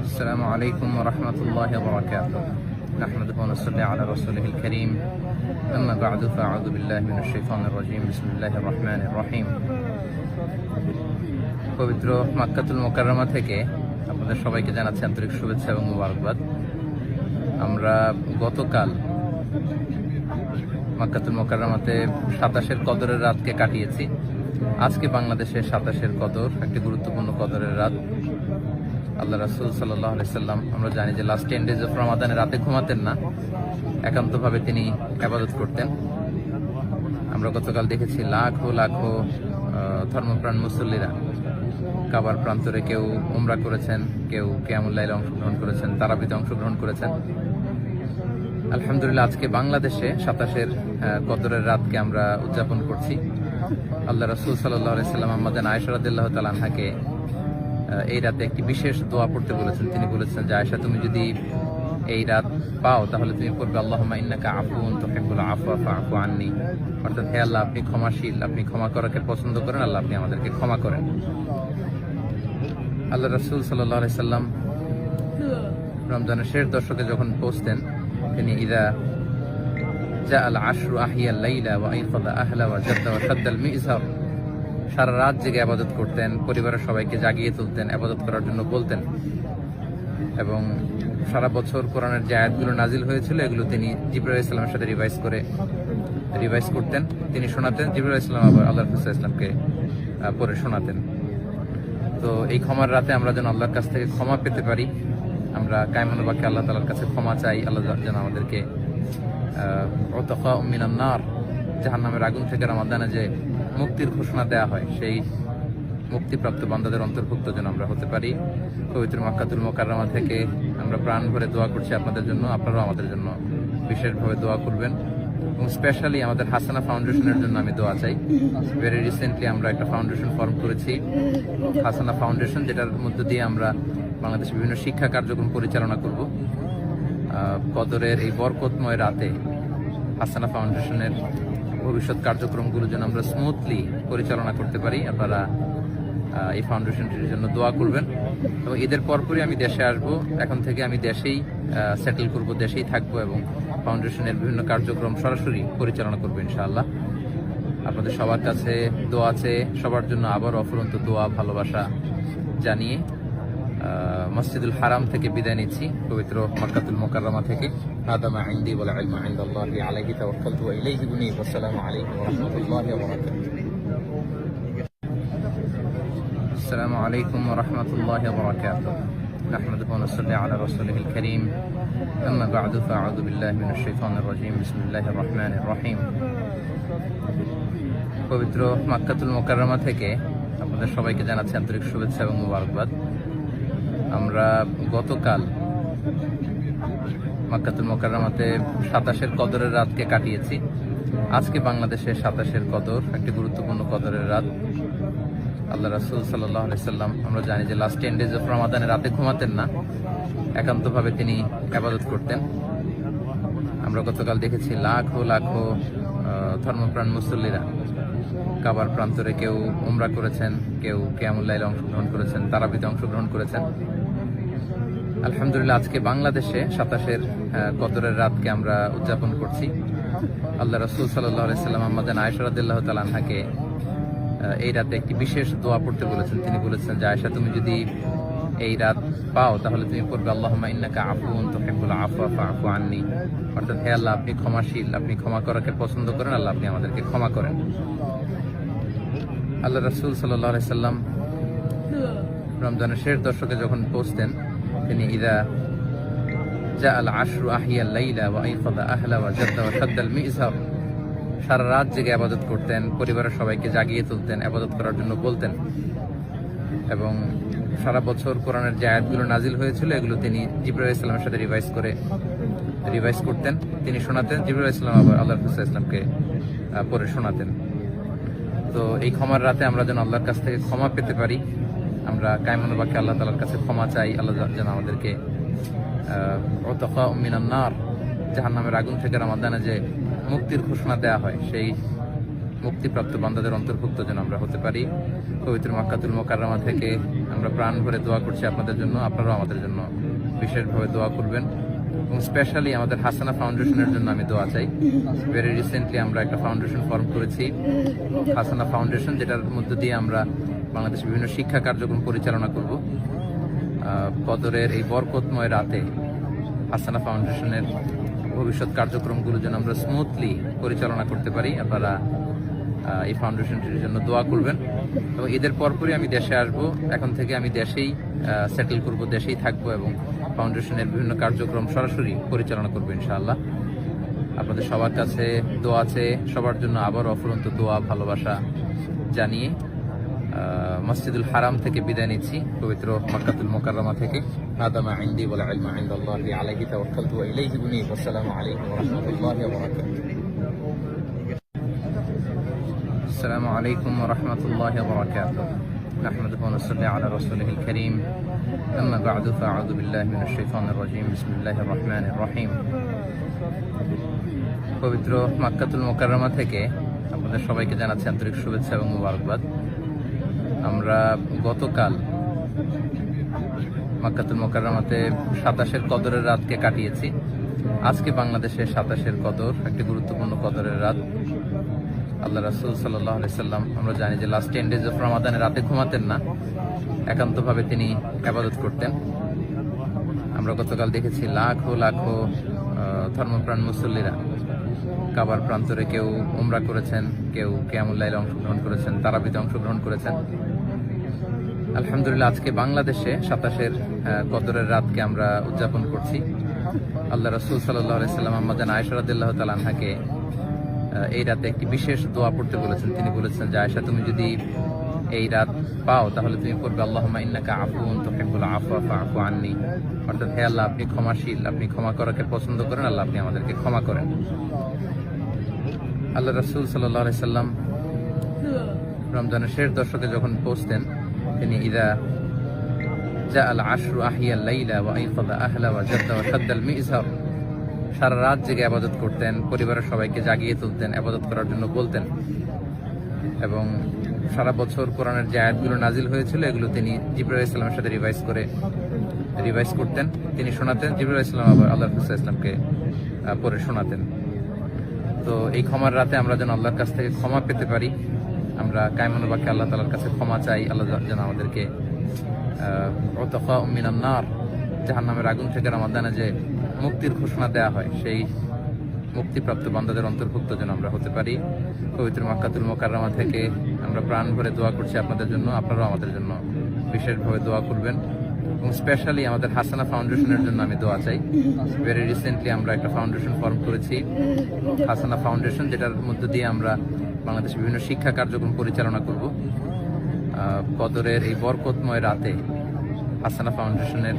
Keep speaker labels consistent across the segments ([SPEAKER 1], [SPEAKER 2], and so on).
[SPEAKER 1] السلام عليكم ورحمة الله وبركاته نحمده ونصلي على رسوله الكريم أما بعد فأعوذ بالله من الشيطان الرجيم بسم الله الرحمن الرحيم পবিত্র মাক্কাতুল মোকাররমা থেকে আপনাদের সবাইকে জানাচ্ছি আন্তরিক শুভেচ্ছা এবং মুবারকবাদ আমরা গতকাল মাক্কাতুল মোকাররমাতে সাতাশের কদরের রাতকে কাটিয়েছি আজকে বাংলাদেশে সাতাশের কদর একটি গুরুত্বপূর্ণ কদরের রাত আল্লাহ রাসুল সাল্লাম, আমরা জানি যে লাস্ট টেন ডেজ অফ রমাদানে রাতে ঘুমাতেন না, একান্তভাবে তিনি আবাদত করতেন। আমরা গতকাল দেখেছি লাখো লাখো ধর্মপ্রাণ মুসল্লিরা কাবার প্রান্তরে কেউ উমরা করেছেন, কেউ কেয়ামুল্লাইলে অংশগ্রহণ করেছেন তারাবিতে অংশগ্রহণ করেছেন। আলহামদুলিল্লাহ, আজকে বাংলাদেশে সাতাশের কদরের রাতকে আমরা উদযাপন করছি। আল্লাহ রসুল সাল্লাহ সাল্লাম আমাদের আয়সরাদিল্লাহ তালাহাকে এই রাতে একটি বিশেষ দোয়া পড়তে বলেছেন। তিনি বলেছেন যে আয়সা তুমি যদি এই রাত পাও, তাহলে তুমি পড়বে আল্লাহ ইন্নাকা আফুন তোহেবুল আফা আফু আননি। অর্থাৎ, হে আল্লাহ, আপনি ক্ষমাশীল, আপনি ক্ষমা করাকে পছন্দ করেন, আল্লাহ, আপনি আমাদেরকে ক্ষমা করেন। আল্লাহ রসুল সাল্লাহ সাল্লাম রমজানের শেষ দশকে যখন পৌঁছতেন, তিনি ইদা জা আল আশরু আহিয়া লাইলা ওয়া আইফাদা আহলা ওয়া জাদ্দা ওয়া শাদ্দাল মিজহার সারা রাত জেগে আবাদত করতেন, পরিবারের সবাইকে জাগিয়ে তুলতেন, আবাদত করার জন্য বলতেন। এবং সারা বছর কোরআনের যে আয়াতগুলো নাজিল হয়েছিল, এগুলো তিনি জিবরাল ইসলামের সাথে রিভাইজ করে রিভাইজ করতেন। তিনি শোনাতেন জিবরাল ইসলাম আবার আল্লাহ রসুল ইসলামকে পড়ে শোনাতেন। তো এই ক্ষমার রাতে আমরা যেন আল্লাহর কাছ থেকে ক্ষমা পেতে পারি, আমরা কায়মানুবাকে আল্লাহ তালার কাছে ক্ষমা চাই, আল্লাহ যেন আমাদেরকে অতফা মিনান্নার জাহান নামের আগুন থেকে রামাদানে যে মুক্তির ঘোষণা দেওয়া হয়, সেই মুক্তিপ্রাপ্ত বান্দাদের অন্তর্ভুক্ত যেন আমরা হতে পারি। পবিত্র মাক্কাতুল মোকাররমা থেকে আমরা প্রাণ ভরে দোয়া করছি আপনাদের জন্য, আপনারাও আমাদের জন্য বিশেষভাবে দোয়া করবেন। এবং স্পেশালি আমাদের হাসানা ফাউন্ডেশনের জন্য আমি দোয়া চাই। ভেরি রিসেন্টলি আমরা একটা ফাউন্ডেশন ফর্ম করেছি, হাসানা ফাউন্ডেশন যেটার মধ্য দিয়ে আমরা বাংলাদেশের বিভিন্ন শিক্ষা কার্যক্রম পরিচালনা করব। কদরের এই বরকতময় রাতে হাসানা ফাউন্ডেশনের ভবিষ্যৎ কার্যক্রমগুলো যেন আমরা স্মুথলি পরিচালনা করতে পারি, আপনারা এই ফাউন্ডেশনটির জন্য দোয়া করবেন। এবং ঈদের পরপরই আমি দেশে আসব। এখন থেকে আমি দেশেই সেটেল করব, দেশেই থাকব এবং ফাউন্ডেশনের বিভিন্ন কার্যক্রম সরাসরি পরিচালনা করব ইনশাআল্লাহ। আপনাদের সবার কাছে দোয়া আছে। সবার জন্য আবার অফুরন্ত দোয়া, ভালোবাসা জানিয়ে মসজিদুল হারাম থেকে বিদায় নিচ্ছি, পবিত্র মক্কাতুল মোকাররমা থেকে। আদামা ইন্দি ওয়াল ইলমু ইনদাল্লাহি আলাইহি তাওয়াক্কালতু ওয়া ইলাইহি উনীব ওয়াসসালামু আলাইকুম ওয়া রাহমাতুল্লাহি ওয়া বারাকাতুহু السلام عليكم ورحمة الله وبركاته نحمده ونصلي على رسوله الكريم أما بعد فأعوذ بالله من الشيطان الرجيم بسم الله الرحمن الرحيم পবিত্র মাক্কাতুল মোকাররমা থেকে আপনাদের সবাইকে জানাচ্ছি আন্তরিক শুভেচ্ছা এবং মুবারকবাদ আমরা গতকাল মাক্কাতুল মোকাররমাতে সাতাশের কদরের রাতকে কাটিয়েছি। আজকে বাংলাদেশের সাতাশের কদর, একটি গুরুত্বপূর্ণ কদরের রাত। আল্লাহ রাসুল সাল্লাহ সাল্লাম আমরা জানি যে লাস্ট টেন ডেজ অফ রাতে ঘুমাতেন না, একান্তভাবে তিনি আবাদত করতেন। আমরা গতকাল দেখেছি লাখো লাখো ধর্মপ্রাণ মুসল্লিরা কাবার প্রান্তরে কেউ উমরা করেছেন, কেউ কেয়ামুল্লাইলে অংশগ্রহণ করেছেন তারাবিতে অংশগ্রহণ করেছেন। আলহামদুলিল্লাহ, আজকে বাংলাদেশে সাতাশের কদরের রাতকে আমরা উদযাপন করছি। আল্লাহ রসুল সাল্লাহ সাল্লাম আমাদের আয়সরাদিল্লাহ তালাহাকে এই রাতে একটি বিশেষ দোয়া পড়তে বলেছেন। তিনি বলেছেন যে আয়সা তুমি যদি এই রাত পাও, তাহলে তুমি পড়বে আল্লাহ ইন্নাকা আফুন তোহেবুল আফা আফু আননি। অর্থাৎ, হে আল্লাহ, আপনি ক্ষমাশীল, আপনি ক্ষমা করাকে পছন্দ করেন, আল্লাহ, আপনি আমাদেরকে ক্ষমা করেন। আল্লাহ রসুল সাল্লাহ সাল্লাম রমজানের শেষ দর্শকে যখন পৌঁছতেন তিনি আহিয়া লাইলা ওয়া আইফাদা আহলা ওয়া জাদ্দা ওয়া শাদ্দাল মিজহার সারা রাত জেগে আবাদত করতেন, পরিবারের সবাইকে জাগিয়ে তুলতেন, আবাদত করার জন্য বলতেন এবং সারা বছর কোরআনের যে আয়াতগুলো নাজিল হয়েছিল, এগুলো তিনি জিবরাল ইসলামের সাথে রিভাইজ করে রিভাইজ করতেন, তিনি শোনাতেন জিবরাল ইসলাম আবার আল্লাহ রসুল ইসলামকে পড়ে শোনাতেন। তো এই ক্ষমার রাতে আমরা যেন আল্লাহর কাছ থেকে ক্ষমা পেতে পারি আমরা কায়মানুবাকে আল্লাহ তালার কাছে ক্ষমা চাই। আল্লাহ যেন আমাদেরকে অতফা মিনান্নার জাহান নামের আগুন থেকে রামাদানে যে মুক্তির ঘোষণা দেওয়া হয়, সেই মুক্তিপ্রাপ্ত বান্দাদের অন্তর্ভুক্ত যেন আমরা হতে পারি। পবিত্র মাক্কাতুল মোকাররমা থেকে আমরা প্রাণ ভরে দোয়া করছি আপনাদের জন্য। আপনারাও আমাদের জন্য বিশেষভাবে দোয়া করবেন। এবং স্পেশালি আমাদের হাসানা ফাউন্ডেশনের জন্য আমি দোয়া চাই। ভেরি রিসেন্টলি আমরা একটা ফাউন্ডেশন ফর্ম করেছি। হাসানা ফাউন্ডেশন, যেটার মধ্য দিয়ে আমরা বাংলাদেশের বিভিন্ন শিক্ষা কার্যক্রম পরিচালনা করব। আহ, কদরের এই বরকতময় রাতে হাসানা ফাউন্ডেশনের ভবিষ্যৎ কার্যক্রমগুলো যেন আমরা স্মুথলি পরিচালনা করতে পারি। আপনারা এই ফাউন্ডেশনটির জন্য দোয়া করবেন। এবং ঈদের পরপরই আমি দেশে আসব। এখন থেকে আমি দেশেই সেটেল করব দেশেই থাকব এবং ফাউন্ডেশনের বিভিন্ন কার্যক্রম সরাসরি পরিচালনা করব ইনশাআল্লাহ। আপনাদের সবার কাছে দোয়া আছে। সবার জন্য আবার অফুরন্ত দোয়া ভালোবাসা জানিয়ে মসজিদুল হারাম থেকে বিদায় নিচ্ছি পবিত্র মক্কাতুল মোকাররমা থেকে আদামা ইন্দি ওয়াল ইলমা ইনদাল্লাহি আলাইহি তাওয়াক্কালতু ওয়া ইলাইহি উনীব আসসালামু আলাইকুম ওয়া রাহমাতুল্লাহি ওয়া বারাকাতুহু السلام عليكم ورحمة الله وبركاته نحمده ونصلي على رسوله الكريم أما بعد فأعوذ بالله من الشيطان الرجيم بسم الله الرحمن الرحيم পবিত্র মাক্কাতুল মোকাররমা থেকে আপনাদের সবাইকে জানাচ্ছি আন্তরিক শুভেচ্ছা এবং মুবারকবাদ আমরা গতকাল মাক্কাতুল মোকাররমাতে সাতাশের কদরের রাতকে কাটিয়েছি। আজকে বাংলাদেশের সাতাশের কদর, একটি গুরুত্বপূর্ণ কদরের রাত। আল্লাহ রাসুল সাল্লাহ সাল্লাম, আমরা জানি যে লাস্ট টেন ডেজ অফ রমাদানে রাতে ঘুমাতেন না, একান্তভাবে তিনি আবাদত করতেন। আমরা গতকাল দেখেছি লাখো লাখো ধর্মপ্রাণ মুসল্লিরা কাবার প্রান্তরে কেউ উমরা করেছেন, কেউ কেয়ামুল্লাইলে অংশগ্রহণ করেছেন তারাবিতে অংশগ্রহণ করেছেন। আলহামদুলিল্লাহ আজকে বাংলাদেশে সাতাশের কদরের রাতকে আমরা উদযাপন করছি। আল্লাহ রসুল সাল্লাম আমাদের আয়সরাদ্দাহ তালানহাকে আহ, এই রাতে একটি বিশেষ দোয়া পড়তে বলেছেন। তিনি বলেছেন যে আয়সা তুমি যদি এই রাত পাও তাহলে তুমি পড়বে আল্লাহ ইন্নাকা আফুন তোহেবুল আফু আফা আফু আননি। অর্থাৎ হে আল্লাহ আপনি ক্ষমাশীল আপনি ক্ষমা করাকে পছন্দ করেন আল্লাহ আপনি আমাদেরকে ক্ষমা করেন। আল্লাহ রসুল সাল্লাহ সাল্লাম রমজানের শেষ দশকে যখন পৌঁছতেন তিনি ইদা আল আশরু আহিয়া লাইলা ওয়া আইকাদা আহলা ওয়া জাদ্দা ওয়া শাদ্দাল মিজহার সারা রাত জেগে আবাদত করতেন, পরিবারের সবাইকে জাগিয়ে তুলতেন, আবাদত করার জন্য বলতেন। এবং সারা বছর কোরআনের যে আয়াতগুলো নাজিল হয়েছিল, এগুলো তিনি জিব্রাইল ইসলামের সাথে রিভাইজ করে রিভাইজ করতেন। তিনি শোনাতেন, জিব্রাইল ইসলাম আবার আল্লাহ রসুল ইসলামকে পড়ে শোনাতেন। তো এই ক্ষমার রাতে আমরা যেন আল্লাহর কাছ থেকে ক্ষমা পেতে পারি আমরা কায়মানুবাকে আল্লাহ তালার কাছে ক্ষমা চাই। আল্লাহ যেন আমাদেরকে মিনান্নার জাহান নামের আগুন থেকে রামাদানে যে মুক্তির ঘোষণা দেওয়া হয়, সেই মুক্তিপ্রাপ্ত বান্দাদের অন্তর্ভুক্ত যেন আমরা হতে পারি। পবিত্র মাক্কাতুল মোকাররমা থেকে আমরা প্রাণ ভরে দোয়া করছি আপনাদের জন্য। আপনারাও আমাদের জন্য বিশেষভাবে দোয়া করবেন। এবং স্পেশালি আমাদের হাসানা ফাউন্ডেশনের জন্য আমি দোয়া চাই। ভেরি রিসেন্টলি আমরা একটা ফাউন্ডেশন ফর্ম করেছি। হাসানা ফাউন্ডেশন যেটার মধ্য দিয়ে আমরা বাংলাদেশের বিভিন্ন শিক্ষা কার্যক্রম পরিচালনা করব। কদরের এই বরকতময় রাতে হাসানা ফাউন্ডেশনের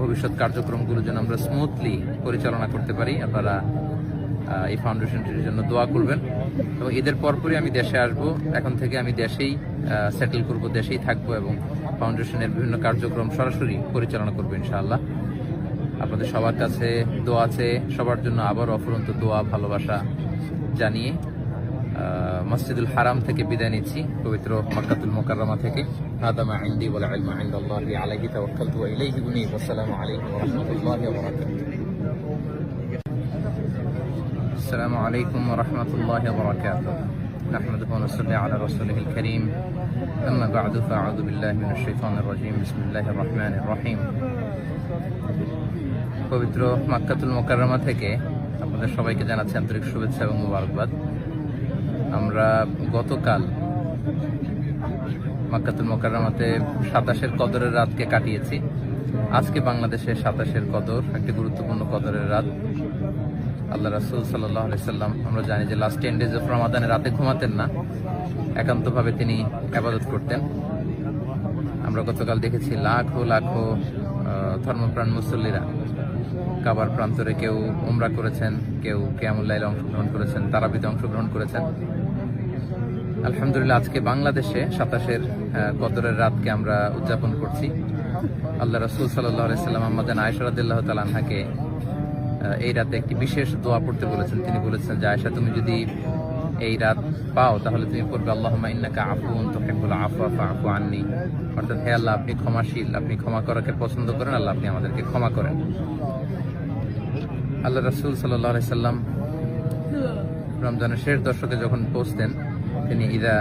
[SPEAKER 1] ভবিষ্যৎ কার্যক্রমগুলো যেন আমরা স্মুথলি পরিচালনা করতে পারি, আপনারা এই ফাউন্ডেশনটির জন্য দোয়া করবেন। এবং ঈদের পরপরই আমি দেশে আসব। এখন থেকে আমি দেশেই সেটেল করব, দেশেই থাকব এবং ফাউন্ডেশনের বিভিন্ন কার্যক্রম সরাসরি পরিচালনা করব ইনশাআল্লাহ। আপনাদের সবার কাছে দোয়া আছে, সবার জন্য আবার অফুরন্ত দোয়া, ভালোবাসা জানিয়ে মসজিদুল হারাম থেকে বিদায় নিচ্ছি পবিত্র মক্কাতুল মোকাররমা থেকে আদামা ইন্দি ওয়াল ইলমা ইনদাল্লাহি আলাইহি তাওয়াক্কালতু ওয়া ইলাইহি উনীব আসসালামু আলাইকুম ওয়া রাহমাতুল্লাহি ওয়া বারাকাতুহু السلام عليكم ورحمة الله وبركاته نحمده ونصلي على رسوله الكريم أما بعد فأعوذ بالله من الشيطان الرجيم بسم الله الرحمن الرحيم পবিত্র মাক্কাতুল মোকাররমা থেকে আপনাদের সবাইকে জানাচ্ছি আন্তরিক শুভেচ্ছা এবং মুবারকবাদ আমরা গতকাল মাক্কাতুল মোকাররমাতে সাতাশের কদরের রাতকে কাটিয়েছি। আজকে বাংলাদেশে সাতাশের কদর, একটি গুরুত্বপূর্ণ কদরের রাত। আল্লাহ রাসুল সাল্লাহ সাল্লাম আমরা জানি যে লাস্ট টেন ডেজ অফ রমাদানে রাতে ঘুমাতেন না। একান্তভাবে তিনি আবাদত করতেন। আমরা গতকাল দেখেছি লাখো লাখো ধর্মপ্রাণ মুসল্লিরা কাবার প্রান্তরে কেউ উমরা করেছেন, কেউ কেয়ামুল্লাইলে অংশগ্রহণ করেছেন তারাবিতে অংশগ্রহণ করেছেন। আলহামদুলিল্লাহ আজকে বাংলাদেশে সাতাশের কদরের রাতকে আমরা উদযাপন করছি। আল্লাহ রসুল সাল্লাহ সাল্লাম আমাদের আয়সরাদ্দাহ তালানহাকে আহ, এই রাতে একটি বিশেষ দোয়া পড়তে বলেছেন। তিনি বলেছেন যে আয়সা তুমি যদি এই রাত পাও তাহলে তুমি পড়বে আল্লাহুম্মা ইন্নাকা আফুন তুহিব্বুল আফওয়া ফাআফু আননি। অর্থাৎ হে আল্লাহ আপনি ক্ষমাশীল আপনি ক্ষমা করাকে পছন্দ করেন আল্লাহ আপনি আমাদেরকে ক্ষমা করেন। আল্লাহ রসুল আলাইহি সাল্লাম রমজানের শেষ দশকে যখন পৌঁছতেন তিনি ইদা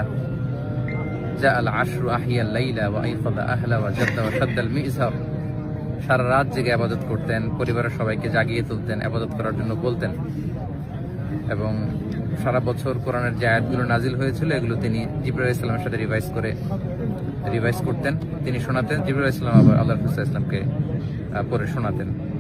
[SPEAKER 1] জা আল আশরু আহিয়া লাইলা ওয়া আইফাদা আহলা ওয়া জাদ্দা ওয়া শাদ্দাল মিজহার সারা রাত জেগে আবাদত করতেন, পরিবারের সবাইকে জাগিয়ে তুলতেন, আবাদত করার জন্য বলতেন। এবং সারা বছর কোরআনের যে আয়াতগুলো নাজিল হয়েছিল, এগুলো তিনি জিব্রাইল ইসলামের সাথে রিভাইজ করে রিভাইজ করতেন। তিনি শোনাতেন, জিব্রাইল ইসলাম আবার আল্লাহ ইসলামকে পড়ে শোনাতেন।